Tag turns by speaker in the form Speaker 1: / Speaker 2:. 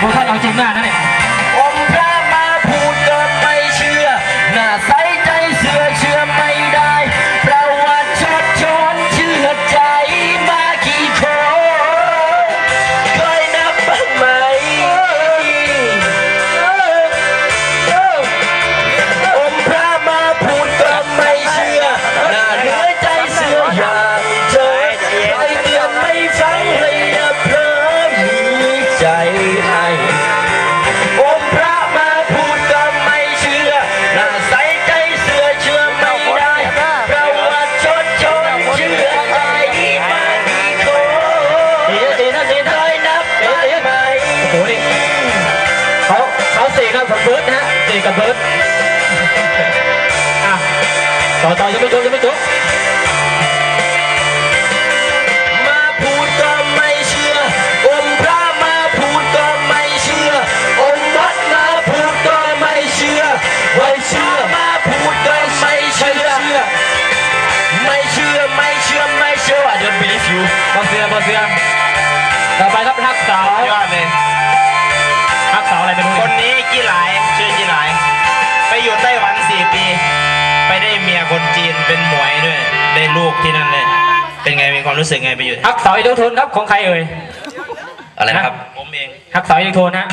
Speaker 1: โอ้ท่าเอาจริงมากนะเนี่ย ระเบิดอะต่อต่อยังไม่จบยังไม่จบ
Speaker 2: มาพูดก็ไม่เชื่อ อมพระมาพูดก็ไม่เชื่อ อมวัดมาพูดก็ไม่เชื่อไม่เชื่อมาพูดก็ไม่เชื่อ ไม่เชื่อไม่เชื่อไม่เชื่อ I don't believe you
Speaker 1: บอเสือบอเสือ
Speaker 3: ลูกที่นั่นเลย เป็นไงมีความรู้สึกไงไปอยู่
Speaker 1: ฮักสาวอิเล็กโทรนครับของใครเอ่ย
Speaker 3: อะไรนะครับ ผมเอง
Speaker 1: ฮักสาวอิเล็กโทรนฮะ